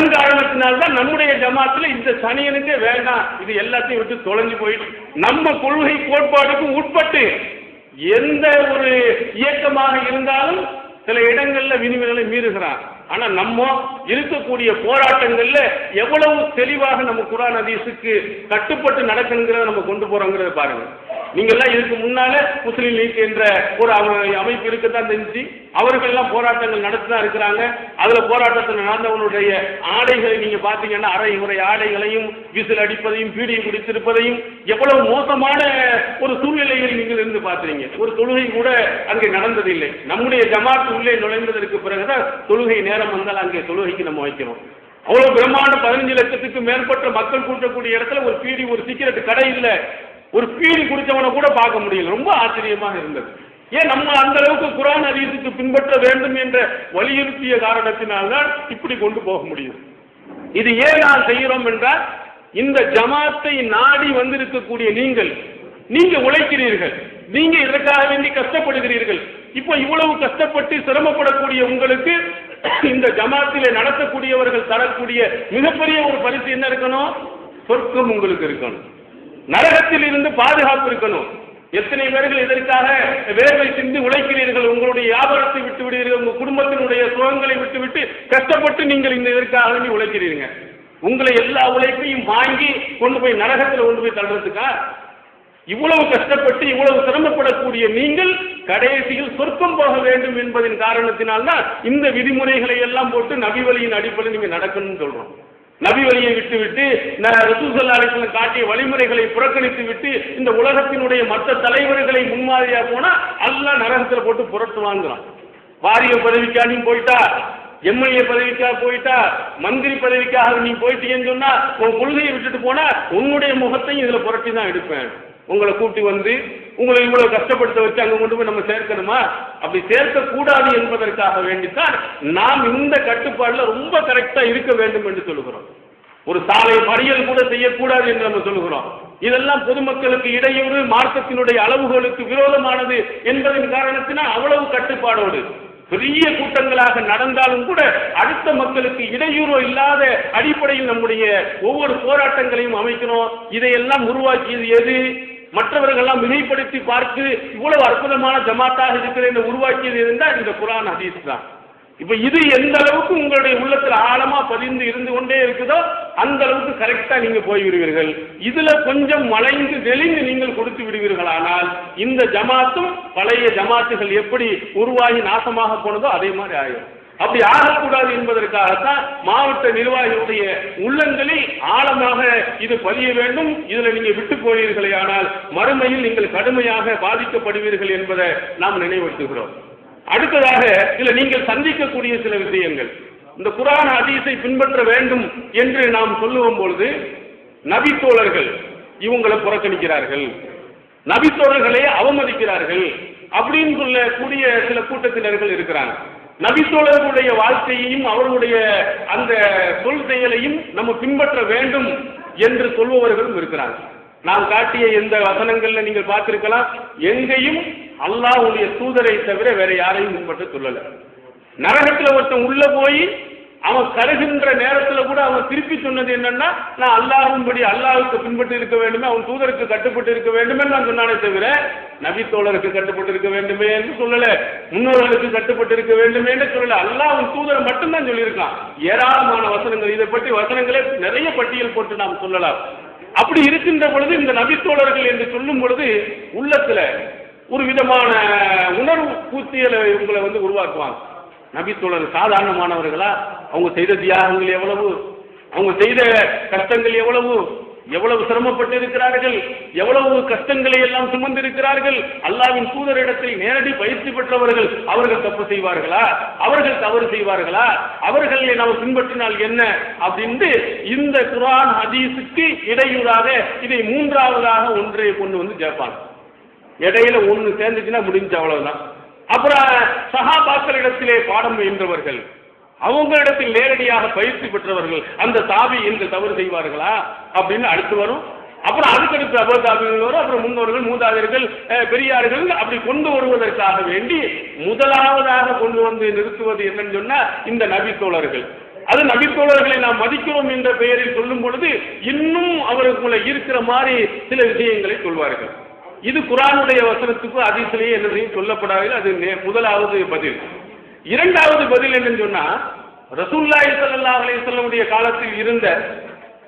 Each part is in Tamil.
அதன் காரணத்தினால்தான் நம்முடைய ஜமாத்துல இந்த சனியனுக்கே வேண்டாம். இது எல்லாத்தையும் விட்டு தொலைஞ்சு போயிடும். நம்ம கொள்கை கோட்பாடுக்கு உட்பட்டு எந்த ஒரு இயக்கமாக இருந்தாலும் சில இடங்கள்ல விதிமுறைகளை மீறுகிறான் ஆனா நம்ம இருக்கக்கூடிய போராட்டங்கள்ல எவ்வளவு தெளிவாக நம்ம குரான் ஹதீஸுக்கு கட்டுப்பட்டு நடக்கணுங்கிறத நம்ம கொண்டு போறோங்கிறத பாருங்க. நீங்க எல்லாம் இதுக்கு முன்னால முஸ்லீம் லீக் என்ற ஒரு அமை- அமைப்பு இருக்கத்தான் தெரிஞ்சு அவர்கள் எல்லாம் போராட்டங்கள் நடத்தி தான் இருக்கிறாங்க. அதுல போராட்டத்தில் நடந்தவனுடைய ஆடைகளை நீங்க பாத்தீங்கன்னா அரை உரை ஆடைகளையும் விசில் அடிப்பதையும் பீடியை குடித்திருப்பதையும் எவ்வளவு மோசமான ஒரு சூழ்நிலையில் இருந்து பார்த்தீங்க ஒரு தொழுகை கூட அங்கே நடந்ததில்லை. நம்முடைய ஜமாத் உள்ளே நுழைந்ததற்கு பிறகுதான் தொழுகை நேரம் வந்தால் அங்கே தொழுகைக்கு நம்ம வைக்கிறோம். அவ்வளவு பிரம்மாண்ட பதினஞ்சு லட்சத்துக்கு மேற்பட்ட மக்கள் கூட்டக்கூடிய இடத்துல ஒரு பீடி ஒரு சீக்கிரட் கடை இல்லை. ஒரு பீடி குடிச்சவனை கூட பார்க்க முடியல. ரொம்ப ஆச்சரியமாக இருந்தது. ஏன் நம்ம அந்த அளவுக்கு குரான் ஹதீஸுக்கு பின்பற்ற வேண்டும் என்ற வலியுறுத்திய காரணத்தினால்தான் இப்படி கொண்டு போக முடியும். இது ஏன் நான் செய்கிறோம் என்றால் இந்த ஜமாத்தை நாடி வந்திருக்கக்கூடிய நீங்கள் நீங்க உழைக்கிறீர்கள். நீங்க இதற்காக வேண்டி கஷ்டப்படுகிறீர்கள். இப்போ இவ்வளவு கஷ்டப்பட்டு சிரமப்படக்கூடிய உங்களுக்கு இந்த ஜமாத்திலே நடத்தக்கூடியவர்கள் தரக்கூடிய மிகப்பெரிய ஒரு பரிசு என்ன இருக்கணும்? சொர்க்கம் உங்களுக்கு இருக்கணும். நரகத்தில் இருந்து பாதுகாப்பு இருக்கணும். எத்தனை பேர்கள் இதற்காக வேர்வை சிந்தி உழைக்கிறீர்கள்? உங்களுடைய வியாபாரத்தை விட்டு விடுகிறீர்கள். உங்க குடும்பத்தினுடைய சுகங்களை விட்டுவிட்டு கஷ்டப்பட்டு நீங்கள் இந்த இதற்காக வேண்டி உழைக்கிறீங்க. உங்களை எல்லா உழைப்பையும் வாங்கி கொண்டு போய் நரகத்தில் கொண்டு போய் தள்ளுறதுக்கா? இவ்வளவு கஷ்டப்பட்டு இவ்வளவு சிரமப்படக்கூடிய நீங்கள் கடைசியில் சொர்க்கம் போக வேண்டும் என்பதன் காரணத்தினால்தான் இந்த விதிமுறைகளை எல்லாம் போட்டு நபி வழியின் அடிப்படையில் நீங்க நடக்கணும்னு சொல்றோம். நபி வழியை விட்டு விட்டு காட்டிய வழிமுறைகளை புறக்கணித்து விட்டு இந்த உலகத்தினுடைய மற்ற தலைவர்களை முன்மாதிரியா போனா எல்லாம் நரகத்தில் போட்டு புரட்டு வாங்குறான் வாரிய பதவிக்கா நீ போயிட்டா எம்எல்ஏ பதவிக்காக போயிட்டா மந்திரி பதவிக்காக நீ போயிட்டீங்கன்னு சொன்னா உன் கொள்கையை விட்டுட்டு போனா உன்னுடைய முகத்தையும் இதுல புரட்டி தான் எடுப்பேன். உங்களை கூட்டி வந்து உங்களை இவ்வளவு கஷ்டப்படுத்த வச்சு அங்க கொண்டு போய் நம்ம சேர்க்கணுமா? அப்படி சேர்க்கக்கூடாது என்பதற்காக வேண்டித்தான் நாம் இந்த கட்டுப்பாடுல ரொம்ப கரெக்டா இருக்க வேண்டும் என்று சொல்லுகிறோம். ஒரு சாலை மறியல் கூட செய்யக்கூடாது என்று நம்ம சொல்லுகிறோம். இதெல்லாம் பொதுமக்களுக்கு இடையூறு மார்க்கத்தினுடைய அளவுகளுக்கு விரோதமானது என்பதன் காரணத்தினால் அவ்வளவு கட்டுப்பாடோடு பெரிய கூட்டங்களாக நடந்தாலும் கூட அடுத்த மக்களுக்கு இடையூறோ இல்லாத அடிப்படையில் நம்முடைய ஒவ்வொரு போராட்டங்களையும் அமைக்கணும். இதையெல்லாம் உருவாக்கியது எது? மற்றவர்கள்லாம் மிகைப்படுத்தி பார்த்து இவ்வளவு அற்புதமான ஜமாத்தாக இருக்கிற உருவாக்கியது இருந்தால் இந்த குரான் ஹதீஸ் தான். இப்ப இது எந்த அளவுக்கு உங்களுடைய உள்ளத்தில் ஆழமா பதிந்து இருந்து கொண்டே இருக்குதோ அந்த அளவுக்கு கரெக்டா நீங்க போய் விடுவீர்கள் இதுல கொஞ்சம் மலைந்து தெளிந்து நீங்கள் கொடுத்து விடுவீர்களானால் இந்த ஜமாத்தும் பழைய ஜமாத்துகள் எப்படி உருவாகி நாசமாக போனதோ அதே மாதிரி ஆயிடும் அப்படி ஆகக்கூடாது என்பதற்காகத்தான் மாவட்ட நிர்வாகிகளுடைய உள்ளங்களில் ஆழமாக இது பதிய வேண்டும். இதில் நீங்கள் விட்டு போனீர்களே ஆனால் மறுமையில் நீங்கள் கடுமையாக பாதிக்கப்படுவீர்கள் என்பதை நாம் நினைவுறுத்துகிறோம் அடுத்ததாக இதில் நீங்கள் சந்திக்கக்கூடிய சில விஷயங்கள். இந்த குரான் அதிசை பின்பற்ற வேண்டும் என்று நாம் சொல்லுவோம் பொழுது நபித்தோழர்கள் இவங்களை புறக்கணிக்கிறார்கள். நபித்தோழர்களை அவமதிக்கிறார்கள் அப்படின்னு சொல்லக்கூடிய சில கூட்டத்தினர்கள் இருக்கிறாங்க. நபிசோழர்களுடைய வாழ்க்கையையும் அவர்களுடைய அந்த சொல் செயலையும் நம்ம பின்பற்ற வேண்டும் என்று சொல்பவர்களும் இருக்கிறாங்க நான் காட்டிய எந்த வசனங்கள்ல நீங்கள் பார்த்திருக்கலாம் எங்கேயும் அல்லாஹ்வுடைய தூதரை தவிர வேற யாரையும் பின்பற்ற சொல்லல நரகத்துல ஒருத்தன் உள்ள போய் அவன் கருகின்ற நேரத்துல கூட அவன் திருப்பி சொன்னது என்னன்னா நான் அல்லாஹும்படி அல்லாஹுக்கு பின்பற்றி இருக்க வேண்டுமே அவன் தூதருக்கு கட்டுப்பட்டு இருக்க வேண்டுமே நான் சொன்னானே தவிர நபி தோழருக்கு கட்டுப்பட்டு இருக்க வேண்டுமே என்று சொல்லல. முன்னோர்களுக்கு கட்டுப்பட்டு இருக்க வேண்டுமே என்று சொல்லல. அல்லாஹ் அவன் தூதர் மட்டும்தான் சொல்லியிருக்கான். ஏராளமான வசனங்கள். இதை பற்றி வசனங்களே நிறைய பட்டியல் போட்டு நாம் சொல்லலாம். அப்படி இருக்கின்ற பொழுது இந்த நபித்தோழர்கள் என்று சொல்லும் பொழுது உள்ளத்துல ஒரு விதமான உணர்வு பூத்தியலை உங்களை வந்து உருவாக்குவாங்க. நபித்தோழர் சாதாரணமானவர்களா? அவங்க செய்த தியாகங்கள் எவ்வளவு? அவங்க செய்த கஷ்டங்கள் எவ்வளவு? எவ்வளவு சிரமப்பட்டு இருக்கிறார்கள் எவ்வளவு கஷ்டங்களை எல்லாம் சுமந்திருக்கிறார்கள்? அல்லாவின் தூதரிடத்தில் நேரடி பயிற்சி பெற்றவர்கள் அவர்கள் தப்பு செய்வார்களா? அவர்கள் தவறு செய்வார்களா? அவர்களை நாம் பின்பற்றினால் என்ன? அப்படின்ட்டு இந்த குரான் ஹதீஸுக்கு இடையூறாக இதை மூன்றாவதாக ஒன்றை கொண்டு வந்து கேட்பாங்க. இடையில ஒன்று சேர்ந்துச்சுன்னா முடிஞ்சு அவ்வளவுதான். அப்புறம் சகாபாக்களிடத்திலே பாடம் பயின்றவர்கள் அவங்களிடத்தில் நேரடியாக பயிற்சி பெற்றவர்கள் அந்த தாவி என்று தவறு செய்வார்களா அப்படின்னு அடுத்து வரும். அப்புறம் அதுக்கடுத்து அபதாபிகள் வரும் அப்புறம் முன்னோர்கள் மூதாதையர்கள் பெரியார்கள் அப்படி கொண்டு வருவதற்காக வேண்டி முதலாவதாக கொண்டு வந்து நிறுத்துவது என்னன்னு சொன்னா இந்த நபி தோழர்கள். அது நபித்தோழர்களை நாம் மதிக்கிறோம் என்ற பெயரில் சொல்லும் பொழுது இன்னும் அவருக்குள்ள இருக்கிற மாதிரி சில விஷயங்களை சொல்வார்கள். இது குரானுடைய வசனத்துக்கு அதிசலையே என்ன செய்யும்? சொல்லப்படாது அது நே- முதலாவது பதில். இரண்டாவது பதில் என்னன்னு சொன்னா ரசூல்லாய் ஸல்லல்லாஹு அலைஹி காலத்தில் இருந்த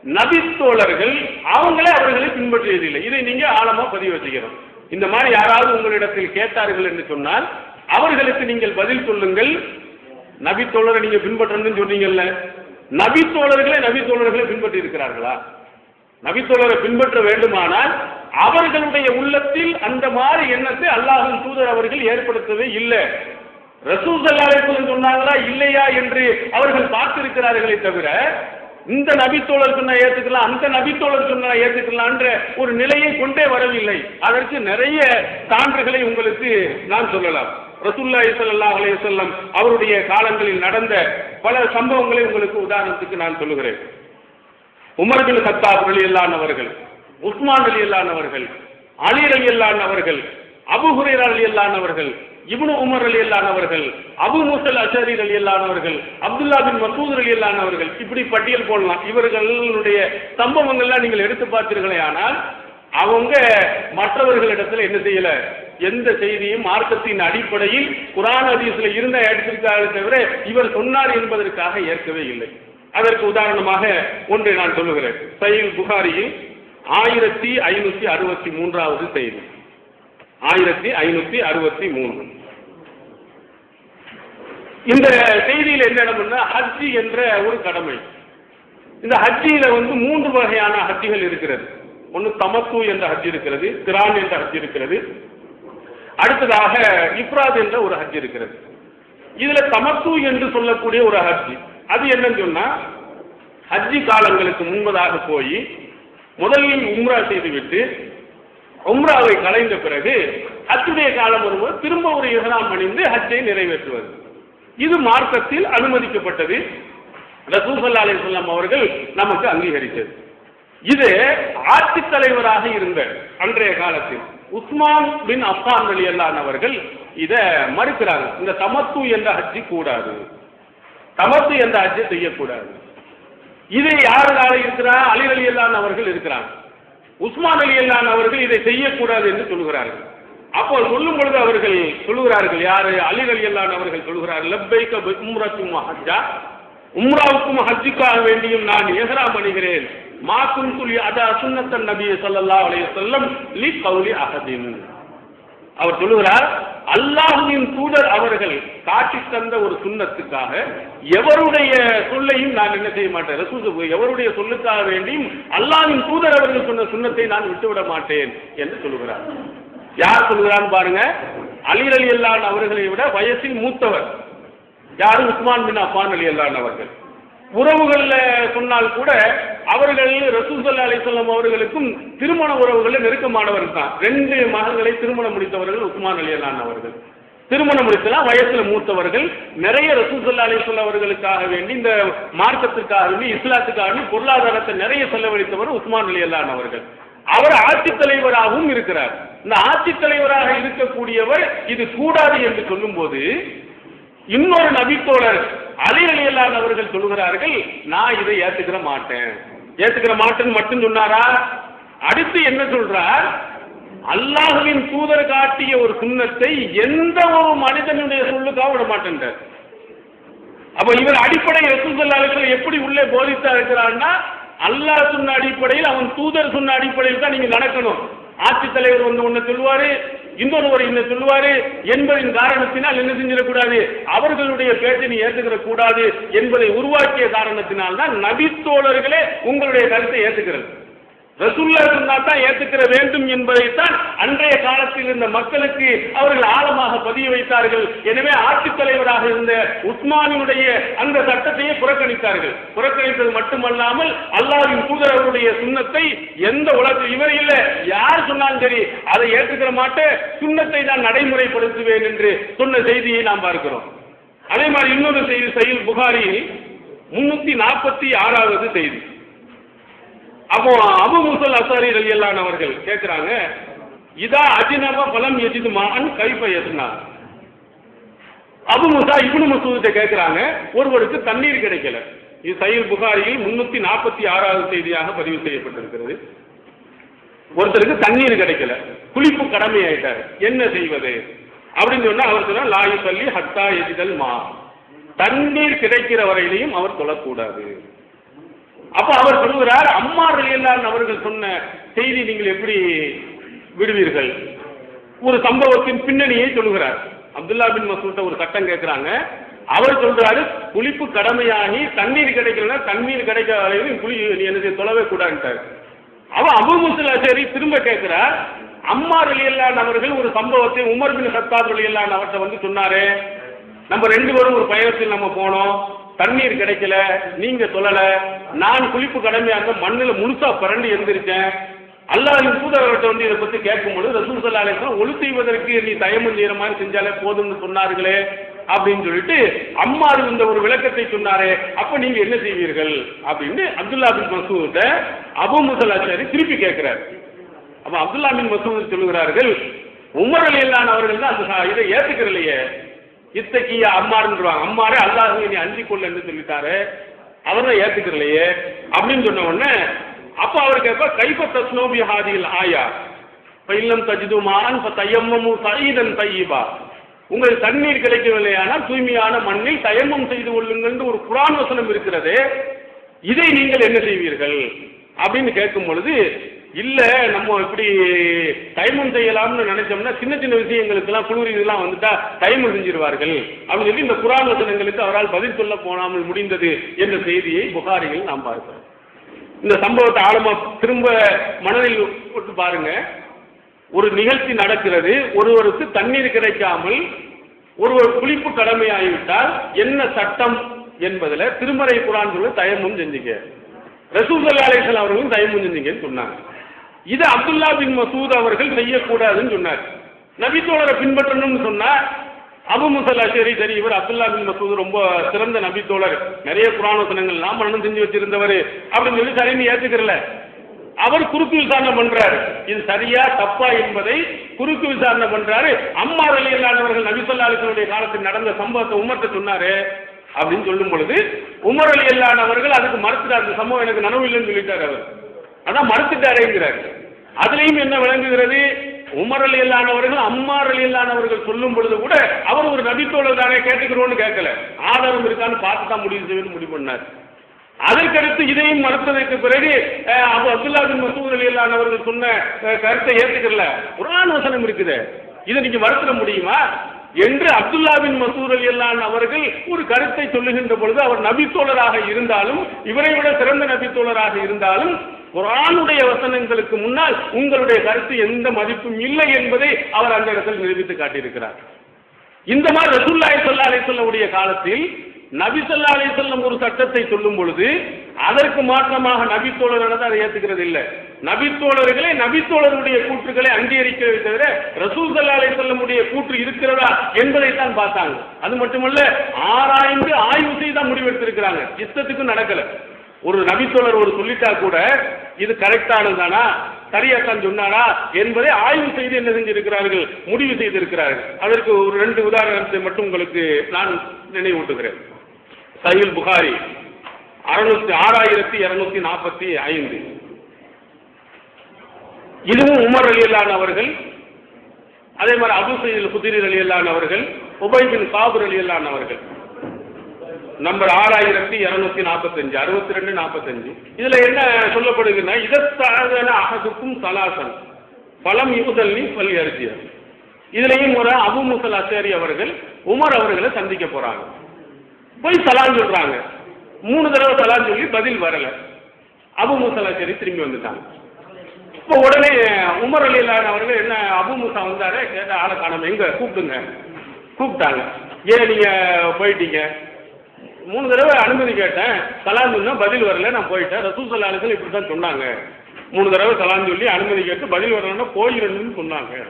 நபித்தோழர்கள் அவங்களே அவர்களை பின்பற்றியதில்லை. இதை நீங்க ஆழமா பதிவு வச்சுக்கிறோம் இந்த மாதிரி யாராவது உங்களிடத்தில் கேட்டார்கள் என்று சொன்னால் அவர்களுக்கு நீங்கள் பதில் சொல்லுங்கள். நபித்தோழரை நீங்க பின்பற்றணும்னு சொன்னீங்கல்ல. நபித்தோழர்களே நபித்தோழர்களை பின்பற்றி இருக்கிறார்களா நபித்தோழரை பின்பற்ற வேண்டுமானால் அவர்களுடைய உள்ளத்தில் அந்த மாதிரி எண்ணத்தை அல்லாஹின் தூதர் அவர்கள் ஏற்படுத்தவே இல்லை. ரசூல் சொன்னாங்களா இல்லையா என்று அவர்கள் பார்த்திருக்கிறார்களே தவிர இந்த நபித்தோழர் சொன்னா ஏற்றுக்கலாம் அந்த நபித்தோழர் சொன்னா ஏற்றுக்கலான்ற ஒரு நிலையை கொண்டே வரவில்லை. அதற்கு நிறைய சான்றுகளை உங்களுக்கு நான் சொல்லலாம். ரசூல்லா இசல்லா அலைஹி அவருடைய காலங்களில் நடந்த பல சம்பவங்களை உங்களுக்கு உதாரணத்துக்கு நான் சொல்லுகிறேன். உமர்கள் சத்தா கத்தாப் அவர்கள் உஸ்மான் ரலியல்லான் அவர்கள் அலி ரலியல்லான் அவர்கள் அபு அலி ரலியல்லான் அவர்கள் இப்னு உமர் ரலியல்லான் அவர்கள் அபு மூசல் அஷரி ரலியல்லான் அவர்கள் அப்துல்லா பின் மசூத் ரலியல்லான் அவர்கள் இப்படி பட்டியல் போடலாம். இவர்களுடைய சம்பவங்கள்லாம் நீங்கள் எடுத்து பார்த்தீர்களே ஆனால் அவங்க மற்றவர்களிடத்துல என்ன செய்யல? எந்த செய்தியும் மார்க்கத்தின் அடிப்படையில் குரான் அதிசல இருந்த எடுத்திருக்காரு தவிர இவர் சொன்னார் என்பதற்காக ஏற்கவே இல்லை. அதற்கு உதாரணமாக ஒன்றை நான் சொல்லுகிறேன். சைல் புகாரியில் ஆயிரத்தி ஐநூத்தி அறுபத்தி மூன்றாவது செய்தி. ஆயிரத்தி ஐநூத்தி அறுபத்தி மூன்று. இந்த செய்தியில் என்ன இடம்னா ஹஜ்ஜி என்ற ஒரு கடமை. இந்த ஹஜ்ஜியில வந்து மூன்று வகையான ஹஜ்ஜிகள் இருக்கிறது. ஒன்று தமத்து என்ற ஹஜ் இருக்கிறது கிரான் என்ற ஹஜ் இருக்கிறது. அடுத்ததாக இப்ராத் என்ற ஒரு ஹஜ் இருக்கிறது. இதுல தமத்து என்று சொல்லக்கூடிய ஒரு ஹஜ் அது என்னன்னு சொன்னா ஹஜ்ஜி காலங்களுக்கு முன்பதாக போய் முதலில் உம்ரா செய்துவிட்டு உம்ராவை கலைந்த பிறகு ஹஜ்ஜுடைய காலம் வரும்போது திரும்ப ஒரு இஹராம் அணிந்து ஹஜ்ஜை நிறைவேற்றுவது. இது மார்க்கத்தில் அனுமதிக்கப்பட்டது. ரசூசல்லா அலிஸ்லாம் அவர்கள் நமக்கு அங்கீகரித்தது. இது ஆட்சித் தலைவராக இருந்த அன்றைய காலத்தில் உஸ்மான் பின் அஃபான் அலி அவர்கள் இதை மறுக்கிறாங்க இந்த தமத்து என்ற ஹஜ்ஜி கூடாது. தமத்து என்ற ஹஜ்ஜை செய்யக்கூடாது. இதை யாரால இருக்கிறா? அலி அலி அல்லான் அவர்கள் இருக்கிறாங்க. உஸ்மான் அலி அல்லான் அவர்கள் இதை செய்யக்கூடாது என்று சொல்லுகிறார்கள். அப்போ சொல்லும் பொழுது அவர்கள் சொல்லுகிறார்கள் யாரு? அலி அலி அல்லான் அவர்கள் சொல்லுகிறார்கள் லப்பைக்க உம்ராக்கும் ஹஜ்ஜா. உம்ராவுக்கும் ஹஜ்ஜுக்காக வேண்டியும் நான் எஹராம் அணிகிறேன். மாக்கும் குன்துலி அதா சுன்னத்தன் நபியை சொல்லல்லா அலைய செல்லம் லி கவுலி அகதின் அவர் சொல்லுகிறார் அல்லாஹுவின் தூதர் அவர்கள் காட்டி தந்த ஒரு சுண்ணத்துக்காக எவருடைய சொல்லையும் நான் என்ன செய்ய மாட்டேன் ரசூல் எவருடைய சொல்லுக்காக வேண்டியும் அல்லாஹின் தூதர் அவர்கள் சொன்ன சுண்ணத்தை நான் விட்டுவிட மாட்டேன் என்று சொல்லுகிறார். யார் சொல்லுகிறான்னு பாருங்க அலி அலி அல்லான் அவர்களை விட வயசில் மூத்தவர். யாரும் உஸ்மான் பின் அஃபான் அலி அல்லான் அவர்கள்? உறவுகளில் சொன்னால் கூட அவர்கள் ரசூசல்லா அலிசல்லாம் அவர்களுக்கும் திருமண உறவுகளில் நெருக்கமானவர்கள் தான். ரெண்டு மகன்களை திருமணம் முடித்தவர்கள் உஸ்மான் அலி அவர்கள். திருமணம் முடித்தலாம் வயசுல மூத்தவர்கள். நிறைய ரசூசல்லா அலிசல்ல அவர்களுக்காக வேண்டி இந்த மார்க்கத்துக்காக வேண்டி இஸ்லாத்துக்காக வேண்டி பொருளாதாரத்தை நிறைய செலவழித்தவர் உஸ்மான் அலி அவர்கள். அவர் ஆட்சித் தலைவராகவும் இருக்கிறார். இந்த ஆட்சித் தலைவராக இருக்கக்கூடியவர் இது கூடாது என்று சொல்லும்போது இன்னொரு நபித்தோழர் அலி அலி அவர்கள் சொல்லுகிறார்கள் நான் இதை ஏத்துக்கிற மாட்டேன். ஏத்துக்கிற மாட்டேன்னு மட்டும் சொன்னாரா? அடுத்து என்ன சொல்றார்? அல்லாஹுவின் தூதர் காட்டிய ஒரு சுண்ணத்தை எந்த ஒரு மனிதனுடைய சொல்லுக்காக விட மாட்டேன்றார். அப்ப இவர் அடிப்படை ரசூசல்லாஹ் எப்படி உள்ளே போதித்தா இருக்கிறான்னா அல்லாஹ் சொன்ன அடிப்படையில் அவன் தூதர் சொன்ன அடிப்படையில் தான் நீங்க நடக்கணும். ஆட்சித் தலைவர் வந்து ஒன்னு சொல்லுவாரு இன்னொருவர் என்ன சொல்லுவாரு? என்பதின் காரணத்தினால் என்ன செஞ்சிடக்கூடாது? அவர்களுடைய பேச்சை நீ ஏற்றுக்கிற கூடாது என்பதை உருவாக்கிய காரணத்தினால் தான் நபித்தோழர்களே உங்களுடைய கருத்தை ஏற்றுக்கிறது. ரசுல்லா சொன்னா தான் ஏற்றுக்கிற வேண்டும் என்பதைத்தான் அன்றைய காலத்தில் இருந்த மக்களுக்கு அவர்கள் ஆழமாக பதிய வைத்தார்கள். எனவே ஆட்சித் தலைவராக இருந்த உஸ்மானினுடைய அந்த சட்டத்தையே புறக்கணித்தார்கள். புறக்கணித்தது மட்டுமல்லாமல் அல்லாவின் தூதரவருடைய சுண்ணத்தை எந்த உலக இவர் இல்ல சொன்னாலும் சரி அதை ஏற்றுக்கிற மாட்டேன் சுண்ணத்தை நான் நடைமுறைப்படுத்துவேன் என்று சொன்ன செய்தியை நாம் பார்க்கிறோம். அதே மாதிரி இன்னொரு செய்தி செயல் புகாரி முன்னூத்தி நாற்பத்தி ஆறாவது செய்தி. அப்போ அபு முசல் அசாரி ரலியல்லான் அவர்கள் கேட்கிறாங்க இதா அஜினவ பலம் எஜிது மகன் கைப்ப எதுனா அபு முசா இப்னு மசூதிட்ட கேட்கிறாங்க ஒருவருக்கு தண்ணீர் கிடைக்கல. இது சைல் புகாரியில் முன்னூத்தி நாற்பத்தி ஆறாவது செய்தியாக பதிவு செய்யப்பட்டிருக்கிறது. ஒருத்தருக்கு தண்ணீர் கிடைக்கல குளிப்பு கடமை ஆயிட்டார் என்ன செய்வது? அப்படின்னு சொன்னா அவர் சொன்னா லாயு சொல்லி ஹத்தா எதிதல் மா. தண்ணீர் கிடைக்கிற வரையிலையும் அவர் தொழக்கூடாது. அப்ப அவர் சொல்லுகிறார் அம்மா ரலியல்லாஹு அவர்கள் சொன்ன செய்தி நீங்கள் எப்படி விடுவீர்கள்? ஒரு சம்பவத்தின் பின்னணியை சொல்லுகிறார். அப்துல்லா பின் மசூட்ட ஒரு சட்டம் கேட்கிறாங்க. அவர் சொல்றாரு குளிப்பு கடமையாகி தண்ணீர் கிடைக்கலன்னா தண்ணீர் கிடைக்கிற வரையிலும் குளி நீ என்ன தொழவே கூடாதுட்டார் அவன் அபு முஸ்லா சரி திரும்ப கேட்கிறார் அம்மா ரலியல்லான் அவர்கள் ஒரு சம்பவத்தை உமர் பின் சத்தாப் ரலியல்லான் அவர்கிட்ட வந்து சொன்னாரு. நம்ம ரெண்டு பேரும் ஒரு பயணத்தில் நம்ம போனோம். தண்ணீர் கிடைக்கல நீங்க சொல்லல. நான் குளிப்பு கடமையாக மண்ணில் முழுசா பிறண்டு எழுந்திருச்சேன் அல்லாஹின் தூதரவர்கிட்ட வந்து இதை பத்தி கேட்கும்பொழுது ரசூல் சல்லா அலிஸ்லாம் ஒழு செய்வதற்கு நீ தயமம் செய்யற மாதிரி செஞ்சாலே போதும்னு சொன்னார்களே. அப்படின்னு சொல்லிட்டு அம்மாரு இந்த ஒரு விளக்கத்தை சொன்னாரே அப்ப நீங்க என்ன செய்வீர்கள்? அப்படின்னு அப்துல்லா பின் மசூத அபு முசலாச்சாரி திருப்பி கேட்கிறார். அப்ப அப்துல்லா பின் மசூத் சொல்லுகிறார்கள் உமர் அலியல்லான் அவர்கள் தான் அந்த சா- இதை ஏத்துக்கிறலையே. இத்தக்கிய அம்மாருன்றாங்க அம்மாரே அல்லாஹ் நீ அஞ்சு கொள்ள என்று சொல்லிட்டாரு. அவர் தான் ஏத்துக்கிறலையே. அப்படின்னு சொன்ன உடனே அப்ப அவர் கேட்ப கைப்ப தஸ்னோபி ஹாதியில் ஆயா? பைல்லம் தஜிது மான் தையம்மமு சயீதன் தையிபா. உங்களுக்கு தண்ணீர் கிடைக்கவில்லையானால் தூய்மையான மண்ணில் தயமம் செய்து கொள்ளுங்கள் ஒரு குரான் வசனம் இருக்கிறது இதை நீங்கள் என்ன செய்வீர்கள்? அப்படின்னு கேட்கும் பொழுது இல்ல நம்ம இப்படி தைமம் செய்யலாம்னு நினைச்சோம்னா சின்ன சின்ன விஷயங்களுக்கெல்லாம் குளிர் இதெல்லாம் வந்துட்டா தைமம் செஞ்சிருவார்கள். அப்படின்னு சொல்லி இந்த குரான் வசனங்களுக்கு அவரால் பதில் சொல்ல போனாமல் முடிந்தது என்ற செய்தியை புகாரியில் நாம் பார்க்கிறோம். இந்த சம்பவத்தை ஆழமா திரும்ப மனதில் போட்டு பாருங்க. ஒரு நிகழ்ச்சி நடக்கிறது ஒருவருக்கு தண்ணீர் கிடைக்காமல் ஒருவர் குளிப்பு கடமையாகிவிட்டால் என்ன சட்டம் என்பதில் திருமறை குரான் சொல்லி தயமும் செஞ்சீங்க. ரசூசல்லா அலிஸ்லாம் அவர்களும் தயமும் செஞ்சீங்கன்னு சொன்னாங்க. இது அப்துல்லா பின் மசூத் அவர்கள் செய்யக்கூடாதுன்னு சொன்னார். நபித்தோழரை பின்பற்றணும்னு சொன்னா அபு முசல்லா சரி சரி இவர் அப்துல்லா பின் மசூத் ரொம்ப சிறந்த நபித்தோழர் நிறைய புராணோசனங்கள் வசனங்கள் நாம் செஞ்சு வச்சிருந்தவர் அப்படின்னு சொல்லி சரின்னு ஏத்துக்கிறல. அவர் குறுக்கு விசாரணை பண்றாரு. இது சரியா தப்பா என்பதை குறுக்கு விசாரணை பண்றாரு. அம்மா அலியல்லாதவர்கள் நபிசல்லாளுடைய காலத்தில் நடந்த சம்பவத்தை உமர்த்த சொன்னாரு அப்படின்னு சொல்லும் பொழுது உமர் அலி அவர்கள் அதுக்கு மறுத்துட்டார். அந்த சம்பவம் எனக்கு நனவு இல்லைன்னு சொல்லிட்டார் அவர். அதான் மறுத்துட்டாரேங்கிறார். அதுலேயும் என்ன விளங்குகிறது? உமர் அலி அவர்கள் அம்மார் அலி அவர்கள் சொல்லும் பொழுது கூட அவர் ஒரு நபித்தோழர் தானே கேட்டுக்கிறோன்னு கேட்கல. ஆதாரம் இருக்கான்னு பார்த்து தான் முடிவு செய்யணும்னு முடிவு பண்ணார். அதற்கடுத்து இதையும் மறுத்ததற்கு பிறகு அபு அப்துல்லா பின் மசூத் அலி அவர்கள் சொன்ன கருத்தை ஏற்றுக்கல குரான் வசனம் இருக்குது. இதை நீங்க மறுத்துட முடியுமா? என்று அப்துல்லா பின் மசூத் அலி அவர்கள் ஒரு கருத்தை சொல்லுகின்ற பொழுது அவர் நபித்தோழராக இருந்தாலும் இவரை விட சிறந்த நபித்தோழராக இருந்தாலும் குரானுடைய வசனங்களுக்கு முன்னால் உங்களுடைய கருத்து எந்த மதிப்பும் இல்லை என்பதை அவர் அந்த இடத்தில் நிரூபித்து காட்டியிருக்கிறார். இந்த மாதிரி ரசூல்லாய் சல்லா சொல்லக்கூடிய காலத்தில் நபிசல்லா ஸல்லல்லாஹு ஒரு சட்டத்தை சொல்லும் பொழுது அதற்கு மாற்றமாக நபித்தோழர்கள் அதை ஏற்றுக்கிறது இல்லை. நபித்தோழர்களை நபித்தோழருடைய கூற்றுகளை அங்கீகரிக்கிறதை தவிர ரசூல் ஸல்லல்லாஹு அலைஹி கூற்று இருக்கிறதா என்பதை தான் பார்த்தாங்க. அது மட்டுமல்ல ஆராய்ந்து ஆய்வு செய்து தான் முடிவெடுத்திருக்கிறாங்க. இஷ்டத்துக்கு நடக்கல. ஒரு நபித்தோழர் ஒரு சொல்லிட்டா கூட இது கரெக்டானதானா சரியாத்தான் சொன்னாரா? என்பதை ஆய்வு செய்து என்ன செஞ்சிருக்கிறார்கள்? முடிவு செய்திருக்கிறார்கள். அதற்கு ஒரு ரெண்டு உதாரணத்தை மட்டும் உங்களுக்கு நான் நினைவூட்டுகிறேன். சஹீல் புகாரி அறுநூத்தி ஆறாயிரத்தி இருநூத்தி நாற்பத்தி ஐந்து. இதுவும் உமர் அலியல்லான் அவர்கள் அதே மாதிரி அபு சையில் குதிரி அலியல்லான் அவர்கள் உபைபின் சாபுர் அலியல்லான் அவர்கள். நம்பர் ஆறாயிரத்தி இருநூத்தி நாற்பத்தஞ்சு அறுபத்தி ரெண்டு நாற்பத்தஞ்சு. இதுல என்ன சொல்லப்படுதுன்னா இதற்கான அகதுக்கும் சலாசன் பலம் யூதல்லி பள்ளி அரிசியர் இதுலயும் ஒரு அபு முசல் அசேரி அவர்கள் உமர் அவர்களை சந்திக்க போறாங்க. போய் சலான் சொல்றாங்க. மூணு தடவை சலான் சொல்லி பதில் வரல. அபு முசல் திரும்பி வந்துட்டாங்க. இப்போ உடனே உமர் அலிலான் அவர்கள் என்ன அபு மூசா வந்தாரு கேட்ட ஆளை காணாம எங்க? கூப்பிடுங்க. கூப்பிட்டாங்க. ஏன் நீங்க போயிட்டீங்க? மூணு தடவை அனுமதி கேட்டேன். சலான் சொன்னா பதில் வரல நான் போயிட்டேன். ரசூல் சலானுகள் இப்படி தான் சொன்னாங்க. மூணு தடவை சலான் சொல்லி அனுமதி கேட்டு பதில் வரலன்னா போயிடணும்னு சொன்னாங்க.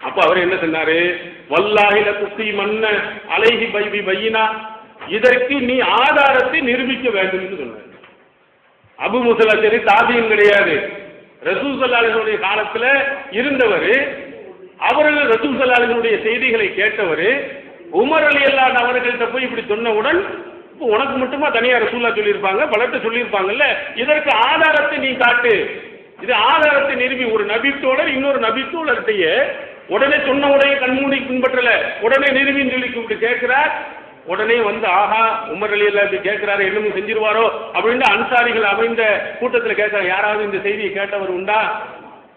அப்போ அவர் என்ன சொன்னாரு? வல்லாஹில குத்தி மண்ண அலைஹி பைபி பையினா இதற்கு நீ ஆதாரத்தை நிரூபிக்க வேண்டும் சொன்னார். அபு முசலாச்சரி தாபியும் கிடையாது. ரசூல் சல்லாஹனுடைய காலத்தில் இருந்தவர் அவர்கள் ரசூல் சல்லாஹனுடைய செய்திகளை கேட்டவர் உமர் அலி அல்லான் அவர்கள்ட்ட போய் இப்படி சொன்னவுடன் உனக்கு மட்டுமா தனியா ரசூல்லா சொல்லியிருப்பாங்க? பலர்கிட்ட சொல்லியிருப்பாங்கல்ல? இதற்கு ஆதாரத்தை நீ காட்டு. இது ஆதாரத்தை நிறுவி ஒரு நபித்தோழர் இன்னொரு நபித்தோழர்கிட்டயே உடனே சொன்ன உடனே கண்மூடி பின்பற்றல. உடனே நிறுவின்னு சொல்லி கூப்பிட்டு கேட்கிறார். உடனே வந்து ஆஹா உமர் அலி அல்லா இப்படி கேட்கிறாரு என்னமும் செஞ்சிருவாரோ? அப்படின்னு அன்சாரிகள் அமைந்த கூட்டத்தில் கேட்கிறாங்க. யாராவது இந்த செய்தியை கேட்டவர் உண்டா?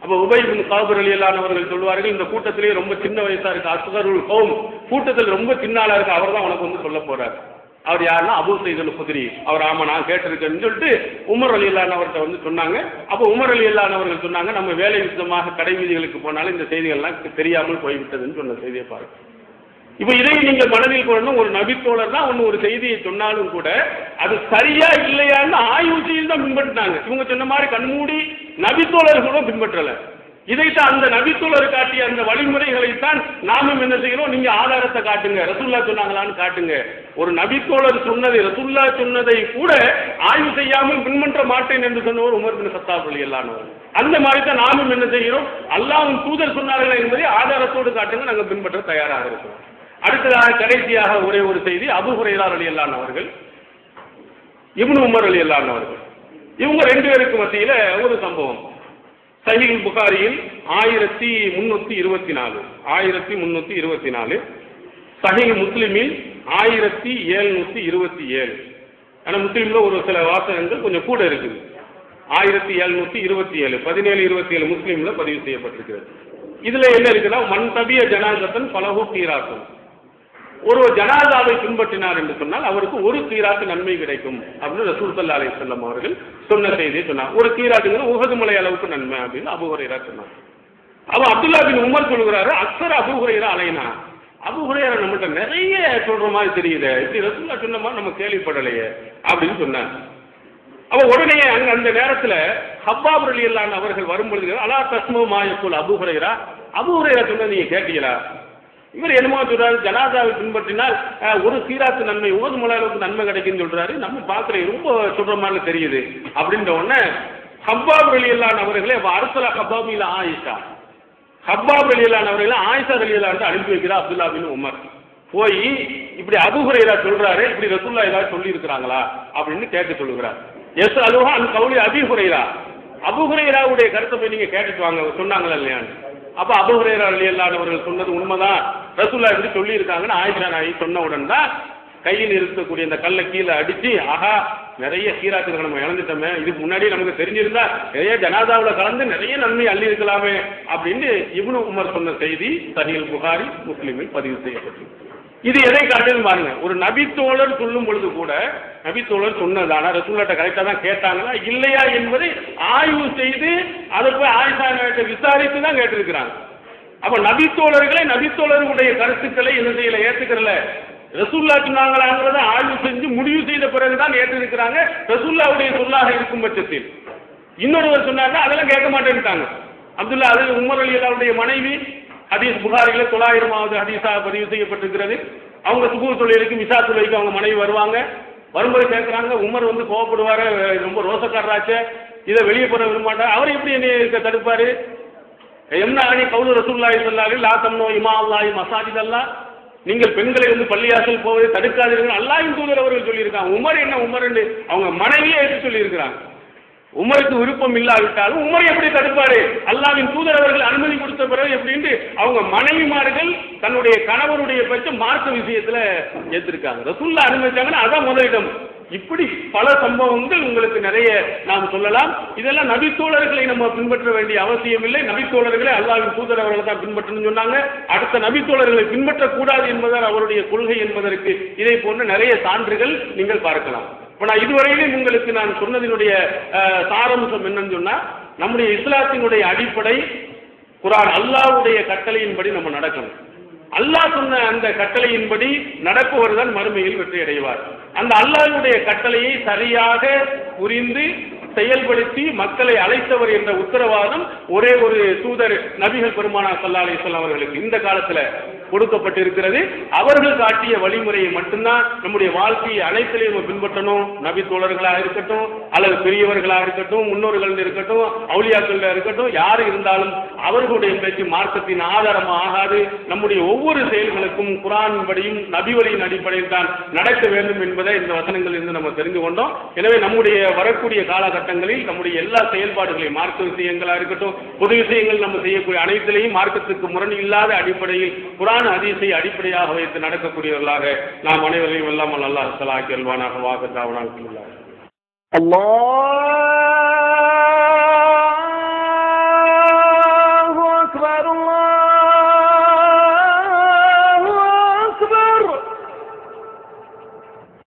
அப்ப உபை பின் காபர் அலி அல்லானவர்கள் சொல்லுவார்கள் இந்த கூட்டத்திலேயே ரொம்ப சின்ன வயசா இருக்கு அசுகருள் கௌம். கூட்டத்தில் ரொம்ப சின்னாளா இருக்கு அவர் தான் உனக்கு வந்து சொல்ல போறார். அவர் யாருன்னா அபு சைதல் குதிரி அவர் ஆமா நான் கேட்டிருக்கேன்னு சொல்லிட்டு உமர் அலி அல்லானவர்கிட்ட வந்து சொன்னாங்க. அப்போ உமர் அலி அல்லானவர்கள் சொன்னாங்க நம்ம வேலை விதமாக கடை வீதிகளுக்கு போனாலும் இந்த செய்திகள்லாம் தெரியாமல் போய்விட்டதுன்னு சொன்ன செய்தியை பாருங்க. இப்போ இதை நீங்கள் மனதில் கொள்ளணும். ஒரு நபித்தோழர் தான் ஒன்று ஒரு செய்தியை சொன்னாலும் கூட அது சரியா இல்லையான்னு ஆய்வு செய்து தான் பின்பற்றினாங்க. இவங்க சொன்ன மாதிரி கண்மூடி நபித்தோழர்களும் பின்பற்றல. இதைத்தான் அந்த நபித்தோழர் காட்டிய அந்த வழிமுறைகளைத்தான் நாமும் என்ன செய்கிறோம் நீங்க ஆதாரத்தை காட்டுங்க ரசுல்லா சொன்னாங்களான்னு காட்டுங்க. ஒரு நபித்தோழர் சொன்னதை ரசுல்லா சொன்னதை கூட ஆய்வு செய்யாமல் பின்பற்ற மாட்டேன் என்று சொன்னவர் உமர் பின் சத்தாப் அலி அல்லானவர் அந்த மாதிரி தான் நாமும் என்ன செய்கிறோம்? அல்லாவும் தூதர் சொன்னார்கள் என்பதை ஆதாரத்தோடு காட்டுங்க நாங்கள் பின்பற்ற தயாராக இருக்கிறோம் அடுத்ததாக கடைசியாக ஒரே ஒரு செய்தி அபு ஹுரைரா அலி அல்லான் அவர்கள் இப்னு உமர் அலி அல்லான் அவர்கள். இவங்க ரெண்டு பேருக்கு மத்தியில் ஒரு சம்பவம். சஹீல் புகாரியில் ஆயிரத்தி முன்னூற்றி இருபத்தி நாலு ஆயிரத்தி முன்னூற்றி இருபத்தி நாலு சஹீல் முஸ்லிமில் ஆயிரத்தி ஏழ்நூற்றி இருபத்தி ஏழு ஆனால் முஸ்லீமில் ஒரு சில வாசகங்கள் கொஞ்சம் கூட இருக்குது. ஆயிரத்தி எழுநூற்றி இருபத்தி ஏழு பதினேழு இருபத்தி ஏழு முஸ்லீம்ல பதிவு செய்யப்பட்டிருக்கிறது. இதுல என்ன இருக்குன்னா மண் தபிய ஜனாங்கத்தன் பலகு கீராக்கும் ஒரு ஜனாதாவை பின்பற்றினார் என்று சொன்னால் அவருக்கு ஒரு கீராத்து நன்மை கிடைக்கும் அப்படின்னு ரசூல் சல்லா அலி சொல்லம் அவர்கள் சொன்ன செய்தியை சொன்னார். ஒரு கீராத்துங்கிற உகது மலை அளவுக்கு நன்மை அப்படின்னு அபுஹுரைரா சொன்னார். அவன் அப்துல்லா பின் உமர் சொல்கிறாரு அக்சர் அபுஹுரைரா அலைனா? அபுஹுரைரா நம்மகிட்ட நிறைய சொல்ற மாதிரி தெரியுது. இப்படி ரசூல்லா சொன்ன மாதிரி நம்ம கேள்விப்படலையே அப்படின்னு சொன்னார். அவ உடனே அங்க அந்த நேரத்துல ஹப்பாப் ரலியல்லான் அவர்கள் வரும்பொழுது அலா தஸ்மு மாயக்குல் அபுஹுரைரா அபுஹுரைரா சொன்ன நீங்க கேட்டீங்களா? இவர் என்னமோ சொல்றாரு ஜனாதாவை பின்பற்றினால் ஒரு சீராத்து நன்மை ஓது அளவுக்கு நன்மை கிடைக்குன்னு சொல்றாரு. நம்ம பார்க்குறேன் ரொம்ப சொல்ற மாதிரி தெரியுது. அப்படின்ற உடனே ஹப்பாப் ரலியல்லான் அவர்களே அரசல இல்ல ஆயிஷா. ஹப்பாப் ரலியல்லான் அவர்களை ஆயிஷா ரலியல்லான் அனுப்பி வைக்கிறா அப்துல்லா பின் உமர். போய் இப்படி அபுஹுரைரா சொல்றாரு இப்படி ரசுல்லா ஏதாவது சொல்லி இருக்கிறாங்களா அப்படின்னு கேட்க சொல்லுகிறார். எஸ் அலுவா அந்த கவுளி அபிஹுரைரா அபுஹுரைராவுடைய கருத்தை போய் நீங்க கேட்டுட்டு வாங்க சொன்னாங்களா இல்லையான்னு. அப்ப அபுஹுரைரா அலி அவர்கள் சொன்னது உண்மைதான். ரசூல்லா இப்படி சொல்லி இருக்காங்கன்னு ஆயிஷா நாயி சொன்ன உடன் தான் கையில் இருக்கக்கூடிய இந்த கல்லை கீழே அடிச்சு ஆஹா நிறைய சீராத்துகளை நம்ம இழந்துட்டோமே. இதுக்கு முன்னாடி நமக்கு தெரிஞ்சிருந்தா நிறைய ஜனாதாவில் கலந்து நிறைய நன்மை அள்ளி இருக்கலாமே அப்படின்னு இவனு உமர் சொன்ன செய்தி தனியில் புகாரி முஸ்லீமில் பதிவு செய்யப்பட்டிருக்கு. இது எதை காட்டுது பாருங்க. ஒரு நபித்தோழர் சொல்லும் பொழுது கூட நபித்தோழர் சொன்னதானா ரசூல்லாட்ட கரெக்டாக தான் கேட்டாங்களா இல்லையா என்பதை ஆய்வு செய்து அதை போய் ஆயிஷா விசாரித்து தான் கேட்டிருக்கிறாங்க. அப்ப நபித்தோழர்களை நபித்தோழர்களுடைய கருத்துக்களை என்ன செய்யல ஏத்துக்கிறல. ரசூல்லா சொன்னாங்களாங்கிறத ஆய்வு செஞ்சு முடிவு செய்த பிறகுதான் ஏற்றிருக்கிறாங்க ரசூல்லாவுடைய சொல்லாக இருக்கும் பட்சத்தில். இன்னொருவர் சொன்னாங்க அதெல்லாம் கேட்க மாட்டேன்ட்டாங்க. அப்துல்லா அது உமர் அலி அல்லாவுடைய மனைவி ஹதீஸ் புகாரியில் தொள்ளாயிரமாவது ஹதீஸாக பதிவு செய்யப்பட்டிருக்கிறது. அவங்க சுகூர் தொழிலுக்கு மிசா தொழிலுக்கு அவங்க மனைவி வருவாங்க. வரும்போது கேட்குறாங்க உமர் வந்து கோவப்படுவார் ரொம்ப ரோசக்காரராச்சே இதை வெளியே போட விரும்பாட்டார் அவர் எப்படி என்னை தடுப்பார்? என்ன அணி கவுலு ரசூல்லாய் சொல்லாரு லா தம்னோ இமா அல்லாய் மசாஜித் அல்லா நீங்கள் பெண்களை வந்து பள்ளியாசல் போவதை தடுக்காதீர்கள். அல்லாஹின் தூதர் அவர்கள் சொல்லியிருக்காங்க. உமர் என்ன உமர் என்று அவங்க மனைவியே எடுத்து சொல்லியிருக்கிறாங்க. உமருக்கு விருப்பம் இல்லாவிட்டாலும் உமர் எப்படி தடுப்பாரு? அல்லாவின் தூதர் அவர்கள் அனுமதி கொடுத்த பிறகு எப்படின்ட்டு அவங்க மனைவிமார்கள் தன்னுடைய கணவருடைய பட்ச மார்க்க விஷயத்துல ஏத்திருக்காங்க. ரசுல்லா அனுமதிச்சாங்கன்னா அதான் முதலிடம் இப்படி பல சம்பவங்கள் உங்களுக்கு நிறைய நாம் சொல்லலாம். இதெல்லாம் நபித்தோழர்களை நம்ம பின்பற்ற வேண்டிய அவசியம் இல்லை. நபித்தோழர்களை அல்லாவின் தூதர் அவர்களை தான் பின்பற்றணும்னு சொன்னாங்க. அடுத்த நபித்தோழர்களை பின்பற்றக்கூடாது என்பதால் அவருடைய கொள்கை என்பதற்கு இதை போன்ற நிறைய சான்றுகள் நீங்கள் பார்க்கலாம். இப்போ நான் இதுவரையிலும் உங்களுக்கு நான் சொன்னதினுடைய சாரம்சம் என்னன்னு சொன்னால் நம்முடைய இஸ்லாத்தினுடைய அடிப்படை குரான் அல்லாஹ்வுடைய கட்டளையின்படி நம்ம நடக்கணும். அல்லாஹ் சொன்ன அந்த கட்டளையின்படி நடப்பவர் தான் மறுமையில் வெற்றி அடைவார் அந்த அல்லாஹ்வுடைய கட்டளையை சரியாக புரிந்து செயல்படுத்தி மக்களை அழைத்தவர் என்ற உத்தரவாதம் ஒரே ஒரு தூதர் நபிகள் பெருமானா சல்லா அலிஸ்லாம் அவர்களுக்கு இந்த காலத்துல கொடுக்கப்பட்டிருக்கிறது. அவர்கள் காட்டிய வழிமுறையை மட்டும்தான் நம்முடைய வாழ்க்கையை அனைத்திலையும் நம்ம பின்பற்றணும். நபி தோழர்களாக இருக்கட்டும் அல்லது பெரியவர்களாக இருக்கட்டும் முன்னோர்கள் இருக்கட்டும் அவுளியாக்கள் இருக்கட்டும் யார் இருந்தாலும் அவர்களுடைய பேச்சு மார்க்கத்தின் ஆதாரம் ஆகாது. நம்முடைய ஒவ்வொரு செயல்களுக்கும் குரான் படியும் நபிவழியின் அடிப்படையில் தான் நடக்க வேண்டும் என்பதை இந்த வசனங்கள் இருந்து நம்ம தெரிந்து கொண்டோம். எனவே நம்முடைய வரக்கூடிய காலகட்டம் சட்டங்களில் நம்முடைய எல்லா செயல்பாடுகளையும் மார்க்க விஷயங்களாக இருக்கட்டும் பொது விஷயங்கள் நம்ம செய்யக்கூடிய அனைத்திலையும் மார்க்கத்துக்கு முரணி இல்லாத அடிப்படையில் புராண அதிசை அடிப்படையாக வைத்து நடக்கக்கூடியவர்களாக நாம் அனைவரையும் எல்லாம் நல்லா சலாக்கி அல்வானாக வாக